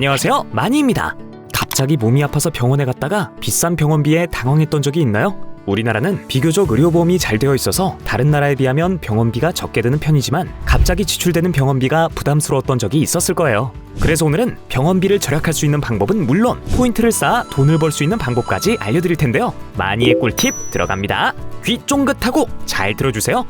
안녕하세요 마니입니다 갑자기 몸이 아파서 병원에 갔다가 비싼 병원비에 당황했던 적이 있나요? 우리나라는 비교적 의료보험이 잘 되어 있어서 다른 나라에 비하면 병원비가 적게 드는 편이지만 갑자기 지출되는 병원비가 부담스러웠던 적이 있었을 거예요. 그래서 오늘은 병원비를 절약할 수 있는 방법은 물론 포인트를 쌓아 돈을 벌 수 있는 방법까지 알려드릴 텐데요. 마니의 꿀팁 들어갑니다. 귀 쫑긋하고 잘 들어주세요.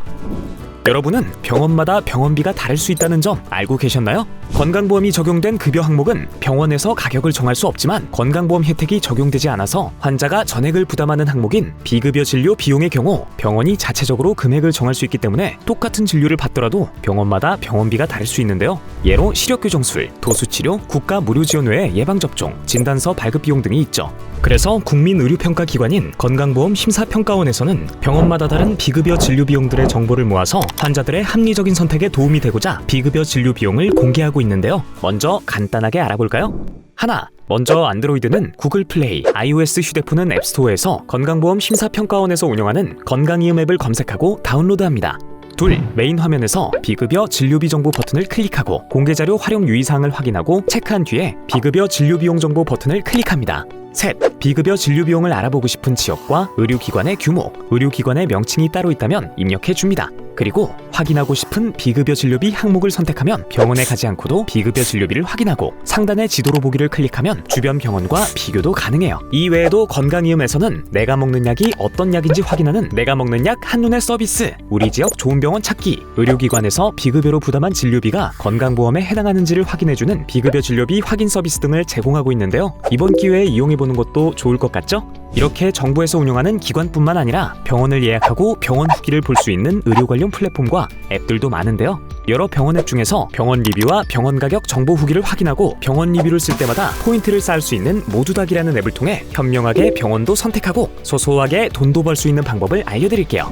여러분은 병원마다 병원비가 다를 수 있다는 점 알고 계셨나요? 건강보험이 적용된 급여 항목은 병원에서 가격을 정할 수 없지만 건강보험 혜택이 적용되지 않아서 환자가 전액을 부담하는 항목인 비급여 진료 비용의 경우 병원이 자체적으로 금액을 정할 수 있기 때문에 똑같은 진료를 받더라도 병원마다 병원비가 다를 수 있는데요. 예로 시력교정술, 도수치료, 국가 무료 지원 외에 예방접종, 진단서 발급 비용 등이 있죠. 그래서 국민의료평가기관인 건강보험 심사평가원에서는 병원마다 다른 비급여 진료 비용들의 정보를 모아서 환자들의 합리적인 선택에 도움이 되고자 비급여 진료 비용을 공개하고 있는데요. 먼저 간단하게 알아볼까요? 하나, 먼저 안드로이드는 구글 플레이, iOS 휴대폰은 앱스토어에서 건강보험 심사평가원에서 운영하는 건강이음 앱을 검색하고 다운로드합니다. 둘, 메인 화면에서 비급여 진료비 정보 버튼을 클릭하고 공개 자료 활용 유의 사항을 확인하고 체크한 뒤에 비급여 진료 비용 정보 버튼을 클릭합니다. 셋, 비급여 진료 비용을 알아보고 싶은 지역과 의료기관의 규모, 의료기관의 명칭이 따로 있다면 입력해 줍니다. 그리고 확인하고 싶은 비급여 진료비 항목을 선택하면 병원에 가지 않고도 비급여 진료비를 확인하고 상단의 지도로 보기를 클릭하면 주변 병원과 비교도 가능해요. 이 외에도 건강이음에서는 내가 먹는 약이 어떤 약인지 확인하는 내가 먹는 약 한눈에 서비스, 우리 지역 좋은 병원 찾기, 의료기관에서 비급여로 부담한 진료비가 건강보험에 해당하는지를 확인해주는 비급여 진료비 확인 서비스 등을 제공하고 있는데요. 이번 기회에 이용해보는 것도 좋을 것 같죠? 이렇게 정부에서 운영하는 기관뿐만 아니라 병원을 예약하고 병원 후기를 볼 수 있는 의료 관련 플랫폼과 앱들도 많은데요. 여러 병원 앱 중에서 병원 리뷰와 병원 가격 정보 후기를 확인하고 병원 리뷰를 쓸 때마다 포인트를 쌓을 수 있는 모두닥이라는 앱을 통해 현명하게 병원도 선택하고 소소하게 돈도 벌 수 있는 방법을 알려드릴게요.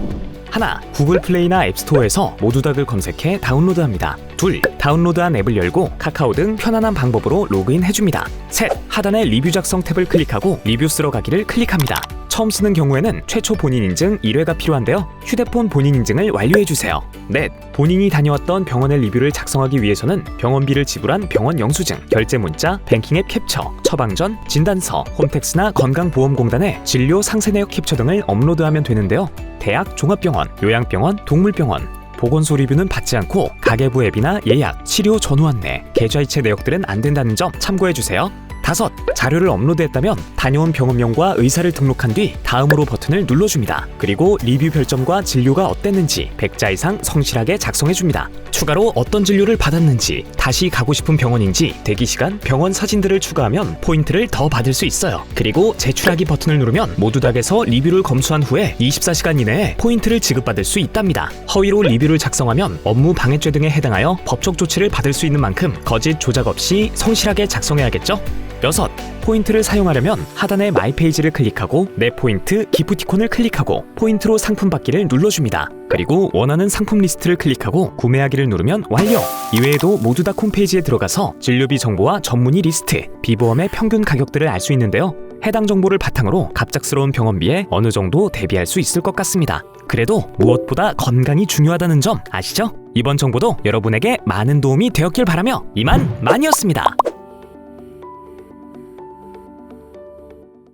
하나, 구글 플레이나 앱스토어에서 모두닥을 검색해 다운로드합니다. 둘, 다운로드한 앱을 열고 카카오 등 편안한 방법으로 로그인 해줍니다. 셋, 하단의 리뷰 작성 탭을 클릭하고 리뷰 쓰러 가기를 클릭합니다. 처음 쓰는 경우에는 최초 본인 인증 1회가 필요한데요. 휴대폰 본인 인증을 완료해 주세요. 넷, 본인이 다녀왔던 병원의 리뷰를 작성하기 위해서는 병원비를 지불한 병원 영수증, 결제 문자, 뱅킹 앱 캡처, 처방전, 진단서, 홈택스나 건강보험공단의 진료 상세 내역 캡처 등을 업로드하면 되는데요. 대학, 종합병원, 요양병원, 동물병원, 보건소 리뷰는 받지 않고 가계부 앱이나 예약, 치료 전후 안내, 계좌이체 내역들은 안 된다는 점 참고해 주세요. 다섯, 자료를 업로드했다면 다녀온 병원명과 의사를 등록한 뒤 다음으로 버튼을 눌러줍니다. 그리고 리뷰 별점과 진료가 어땠는지 100자 이상 성실하게 작성해줍니다. 추가로 어떤 진료를 받았는지, 다시 가고 싶은 병원인지, 대기시간, 병원 사진들을 추가하면 포인트를 더 받을 수 있어요. 그리고 제출하기 버튼을 누르면 모두 닥에서 리뷰를 검수한 후에 24시간 이내에 포인트를 지급받을 수 있답니다. 허위로 리뷰를 작성하면 업무 방해죄 등에 해당하여 법적 조치를 받을 수 있는 만큼 거짓 조작 없이 성실하게 작성해야겠죠? 여섯, 포인트를 사용하려면 하단의 마이 페이지를 클릭하고 내 포인트 기프티콘을 클릭하고 포인트로 상품 받기를 눌러줍니다. 그리고 원하는 상품 리스트를 클릭하고 구매하기를 누르면 완료! 이외에도 모두 다 홈페이지에 들어가서 진료비 정보와 전문의 리스트, 비보험의 평균 가격들을 알 수 있는데요. 해당 정보를 바탕으로 갑작스러운 병원비에 어느 정도 대비할 수 있을 것 같습니다. 그래도 무엇보다 건강이 중요하다는 점 아시죠? 이번 정보도 여러분에게 많은 도움이 되었길 바라며 이만 만이었습니다.